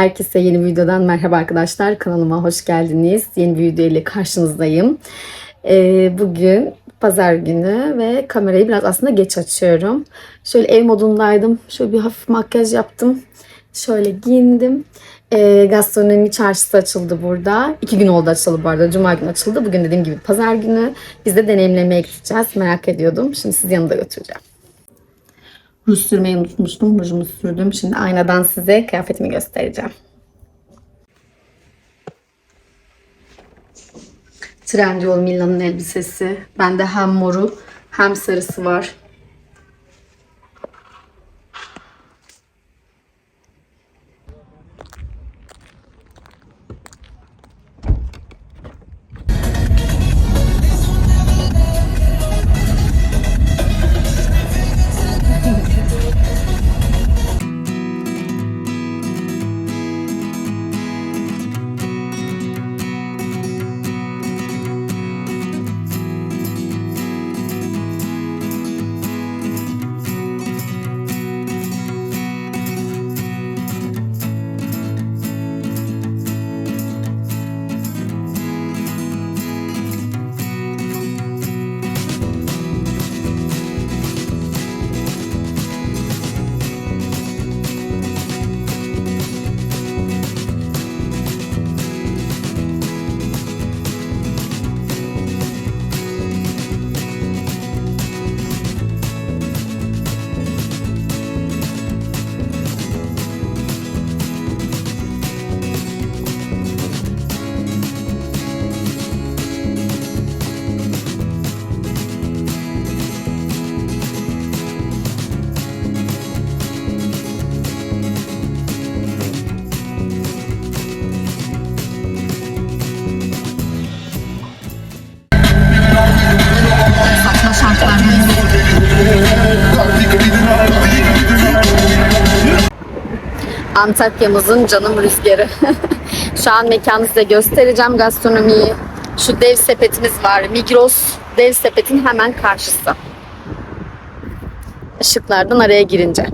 Herkese yeni videodan merhaba arkadaşlar. Kanalıma hoş geldiniz. Yeni bir video ile karşınızdayım. Ee, bugün pazar günü ve kamerayı biraz aslında geç açıyorum. Şöyle ev modundaydım. Şöyle bir hafif makyaj yaptım. Şöyle giyindim. Ee, gastronomi çarşısı açıldı burada. İki gün oldu açıldı bu arada. Cuma günü açıldı. Bugün dediğim gibi pazar günü. Biz de deneyimlemeye gideceğiz. Merak ediyordum. Şimdi sizi yanımda götüreceğim. Ruj sürmeyi unutmuştum. Rujumu sürdüm. Şimdi aynadan size kıyafetimi göstereceğim. Trendyol Mila'nın elbisesi. Bende hem moru hem sarısı var. Antakya'mızın canım rüzgarı. Şu an mekanı size göstereceğim gastronomiyi. Şu dev sepetimiz var. Migros dev sepetin hemen karşısı. Işıklardan araya girince.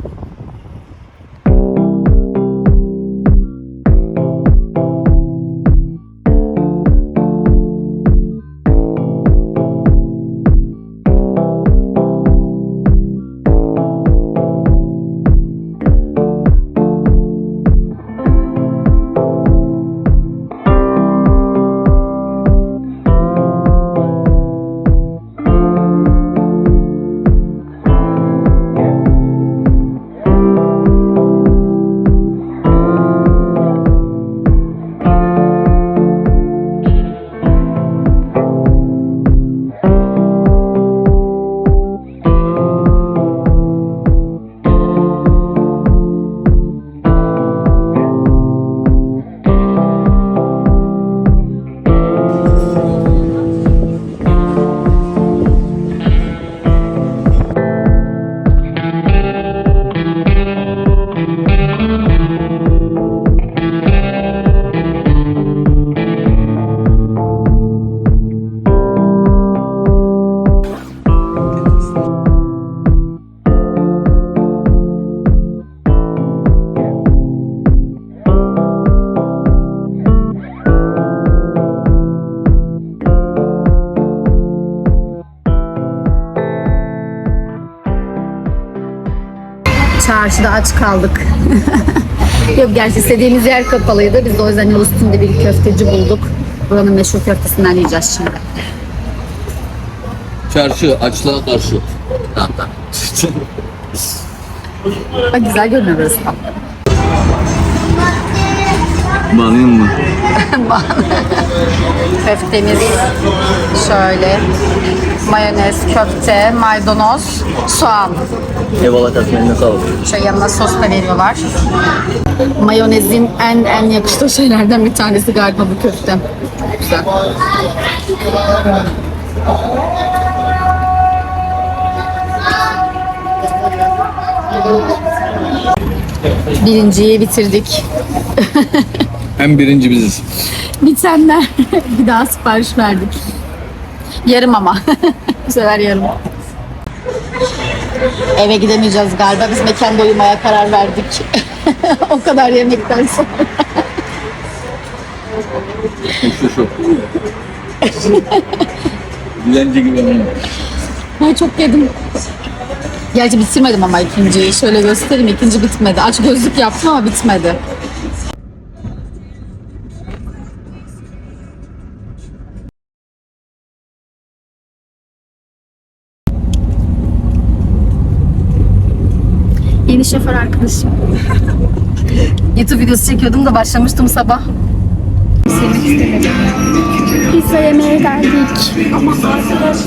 Çarşıda aç kaldık. Yok gerçi istediğimiz yer kapalıydı. Biz de o yüzden yol üstünde bir köfteci bulduk. Buranın meşhur köftesinden yiyeceğiz şimdi. Çarşı açlığa karşı. Güzel görünüyor burası. Banayım mı? Köftemiz şöyle. Mayonez, köfte, maydanoz, soğan. Eyvallah kasmenine sağlık. Şöyle yanına sos da veriyorlar. Mayonezin en en yakıştığı şeylerden bir tanesi galiba bu köfte. Güzel. Birinciyi bitirdik. Hem birinci biziz. Bitenler. bir daha sipariş verdik. Yarım ama. bu sefer yarım. Eve gidemeyeceğiz galiba. Biz mekanda uyumaya karar verdik. o kadar yemekten sonra. Şu şu. Dilenci gibi ama. Ben çok yedim. Gerçi bitirmedim ama ikinciyi. Şöyle göstereyim. ikinci bitmedi. Aç gözlük yaptım ama bitmedi. Şoför arkadaşım. YouTube videosu çekiyordum da başlamıştım sabah. Sevmek istemedim. Pizza yemeye geldik. Ama arkadaş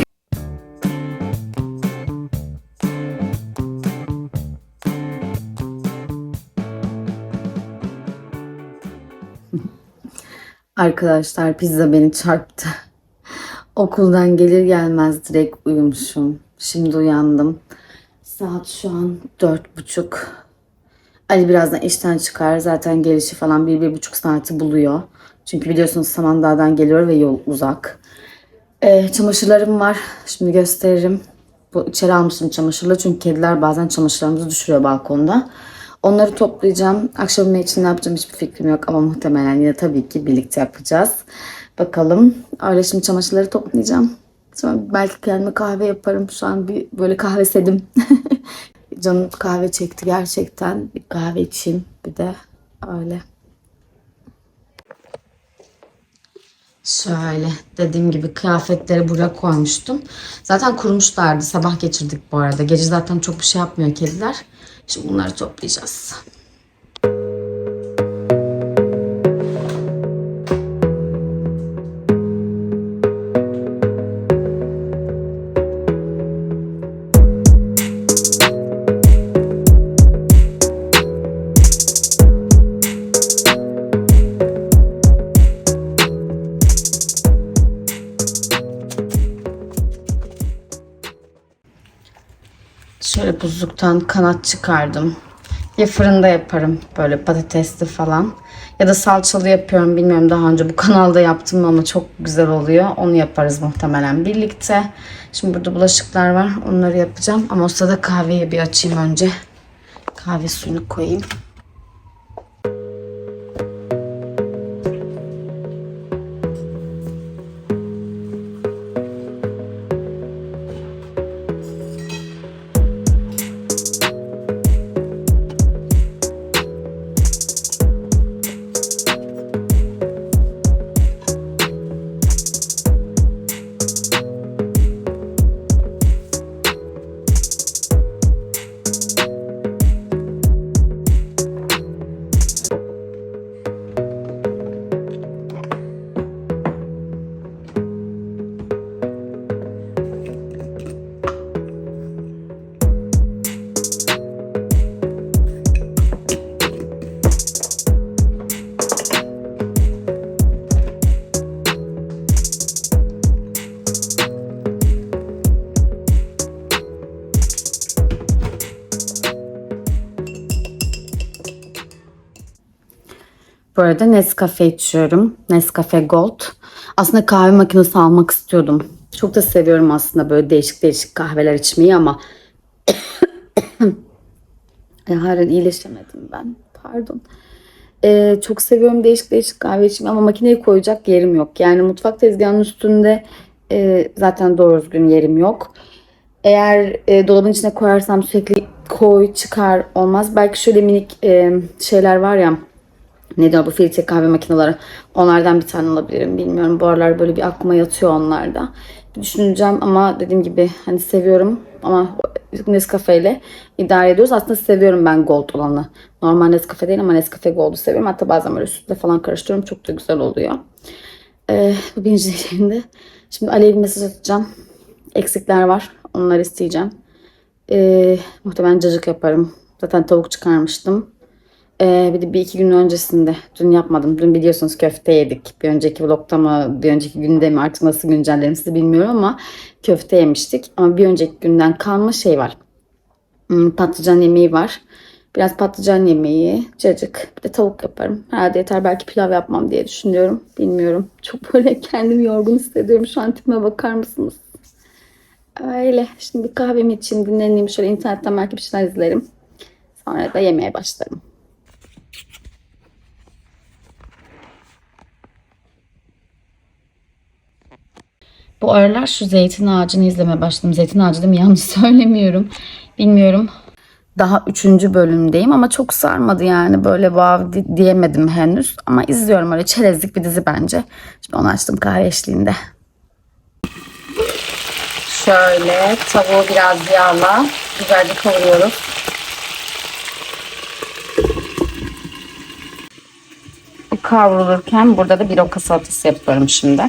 Arkadaşlar pizza beni çarptı. Okuldan gelir gelmez direkt uyumuşum. Şimdi uyandım. Saat şu an dört buçuk. Ali birazdan işten çıkar. Zaten gelişi falan bir, bir buçuk saati buluyor. Çünkü biliyorsunuz Samandağ'dan geliyor ve yol uzak. Ee, çamaşırlarım var. Şimdi gösteririm. Bu içeri almışım çamaşırları çünkü kediler bazen çamaşırlarımızı düşürüyor balkonda. Onları toplayacağım. Akşam için ne yapacağım hiçbir fikrim yok ama muhtemelen yine tabii ki birlikte yapacağız. Bakalım. Öyle şimdi çamaşırları toplayacağım. Sonra belki kendime kahve yaparım. Şu an bir böyle kahve sedim. Canım kahve çekti gerçekten. Bir kahve içeyim bir de öyle. Şöyle dediğim gibi kıyafetleri buraya koymuştum. Zaten kurumuşlardı. Sabah geçirdik bu arada. Gece zaten çok bir şey yapmıyor kediler. Şimdi bunları toplayacağız. Şöyle buzluktan kanat çıkardım. Ya fırında yaparım böyle patatesli falan. Ya da salçalı yapıyorum bilmiyorum daha önce bu kanalda yaptım ama çok güzel oluyor. Onu yaparız muhtemelen birlikte. Şimdi burada bulaşıklar var. Onları yapacağım. Ama o sırada kahveyi bir açayım önce. Kahve suyunu koyayım. Bu arada Nescafe içiyorum. Nescafe Gold. Aslında kahve makinesi almak istiyordum. Çok da seviyorum aslında böyle değişik değişik kahveler içmeyi ama e, iyileşemedim ben. Pardon. Ee, çok seviyorum değişik değişik kahve içmeyi ama makineye koyacak yerim yok. Yani mutfak tezgahının üstünde e, zaten doğru düzgün yerim yok. Eğer e, dolabın içine koyarsam sürekli koy çıkar olmaz. Belki şöyle minik e, şeyler var ya ne diyor bu filtre kahve makineleri. Onlardan bir tane alabilirim. Bilmiyorum bu aralar böyle bir aklıma yatıyor onlarda. Bir düşüneceğim ama dediğim gibi hani seviyorum ama Nescafe ile idare ediyoruz. Aslında seviyorum ben gold olanı. Normal Nescafe değil ama Nescafe gold'u seviyorum. Hatta bazen böyle sütle falan karıştırıyorum. Çok da güzel oluyor. Ee, bu birinci. Şimdi Alev'e mesaj atacağım. Eksikler var. Onları isteyeceğim. Ee, muhtemelen cacık yaparım. Zaten tavuk çıkarmıştım. Ee, bir de bir iki gün öncesinde dün yapmadım. Dün biliyorsunuz köfte yedik. Bir önceki vlogta mı bir önceki günde mi artık nasıl güncellerim sizi bilmiyorum ama köfte yemiştik. Ama bir önceki günden kalma şey var. Hmm, patlıcan yemeği var. Biraz patlıcan yemeği, cacık, bir de tavuk yaparım. Herhalde yeter. Belki pilav yapmam diye düşünüyorum. Bilmiyorum. Çok böyle kendimi yorgun hissediyorum. Şu an tipime bakar mısınız? Öyle. Şimdi bir kahvemi için dinleneyim. Şöyle internetten belki bir şeyler izlerim. Sonra da yemeğe başlarım. Bu aralar şu zeytin ağacını izlemeye başladım. Zeytin ağacı değil mi? Yanlış söylemiyorum. Bilmiyorum. Daha üçüncü bölümdeyim ama çok sarmadı yani. Böyle di- diyemedim henüz. Ama izliyorum öyle çerezlik bir dizi bence. Şimdi onu açtım kahve eşliğinde. Şöyle tavuğu biraz yağla güzelce kavuruyoruz. Kavrulurken burada da bir roka salatası yapıyorum şimdi.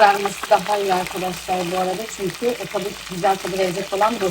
Kızarması daha iyi arkadaşlar bu arada. Çünkü o tadı güzel tadı verecek olan bu.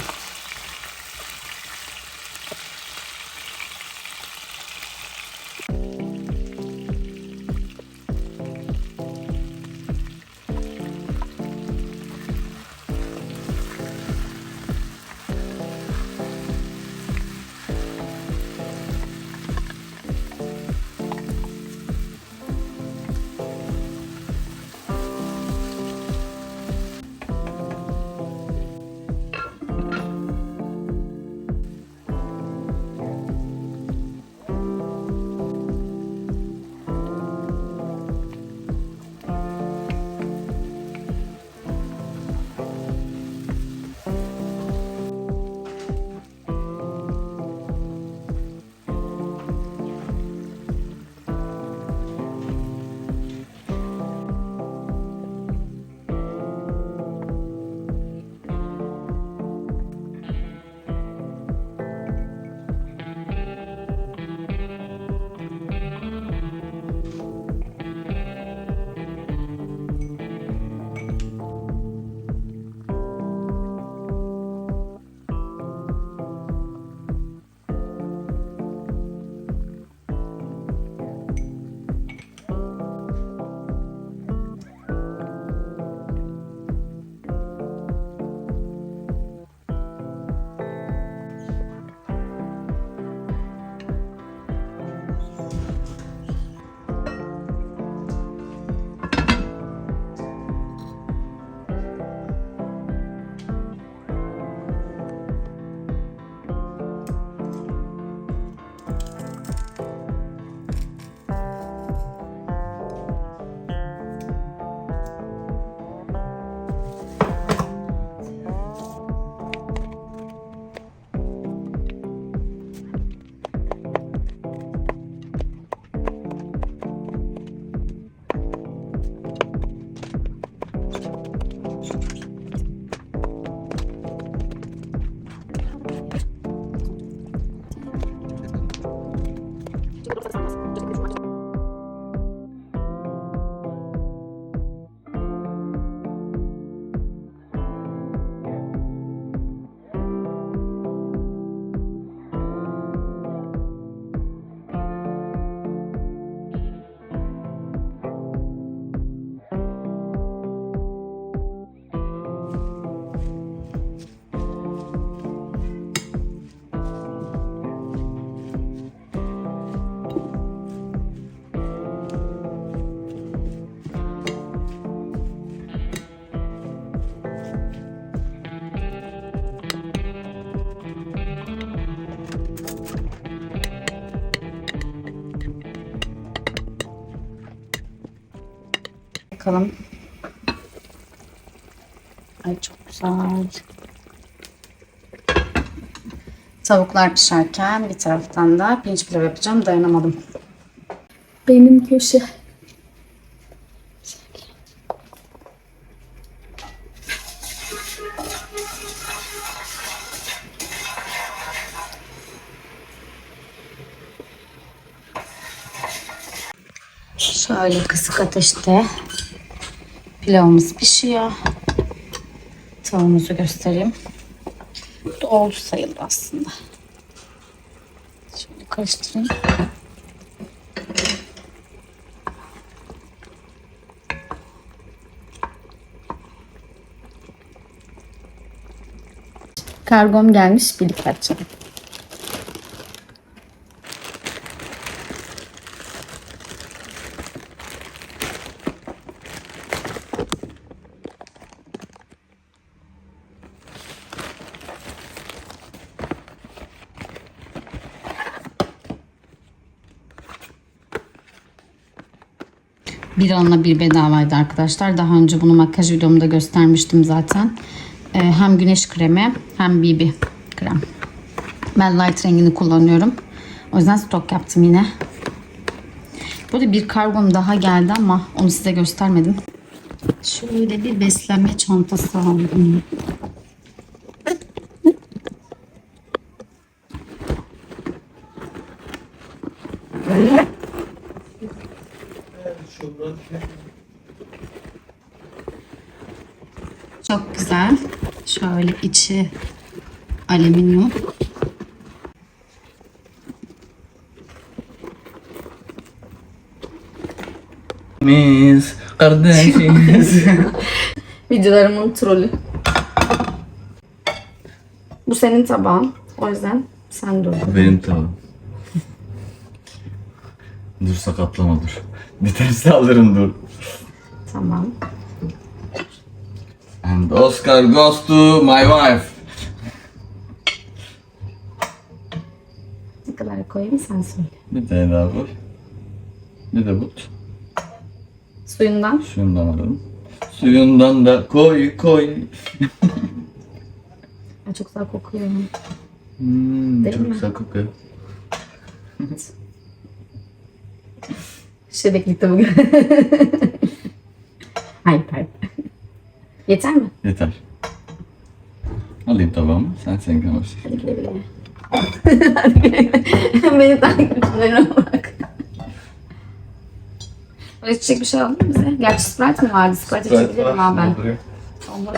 Bakalım. Ay çok güzel. Tavuklar pişerken bir taraftan da pirinç pilav yapacağım. Dayanamadım. Benim köşe. Şöyle kısık ateşte pilavımız pişiyor. Tavuğumuzu göstereyim. Bu da oldu sayılır aslında. Şöyle karıştırayım. Kargom gelmiş birlikte açalım. Bir alana bir bedavaydı arkadaşlar. Daha önce bunu makyaj videomda göstermiştim zaten. Ee, hem güneş kremi hem BB krem. Ben light rengini kullanıyorum. O yüzden stok yaptım yine. Burada bir kargom daha geldi ama onu size göstermedim. Şöyle bir beslenme çantası aldım. Çok güzel. Şöyle içi alüminyum. Biz kardeşiz. Videolarımın trolü. Bu senin tabağın. O yüzden sen dur. Benim tamam. Dur sakatlama dur. Bir tersi alırım dur. Tamam. And Oscar goes to my wife. Ne kadar koyayım sen söyle. Bir tane daha koy. Bir de but. Suyundan. Suyundan alalım. Suyundan da koy koy. Ay, çok güzel kokuyor. Hmm, Değil çok mi? güzel kokuyor. Şebeklikte bugün. hayır hayır. Yeter mi? Yeter. Alayım tabağımı. Sen seninkine başla. Hadi güle güle. Hadi güle güle. Beni takipçilerine bak. Böyle içecek bir şey aldın mı bize? Gerçi Sprite mi vardı? Sprite içebilirim ha ben. Olur.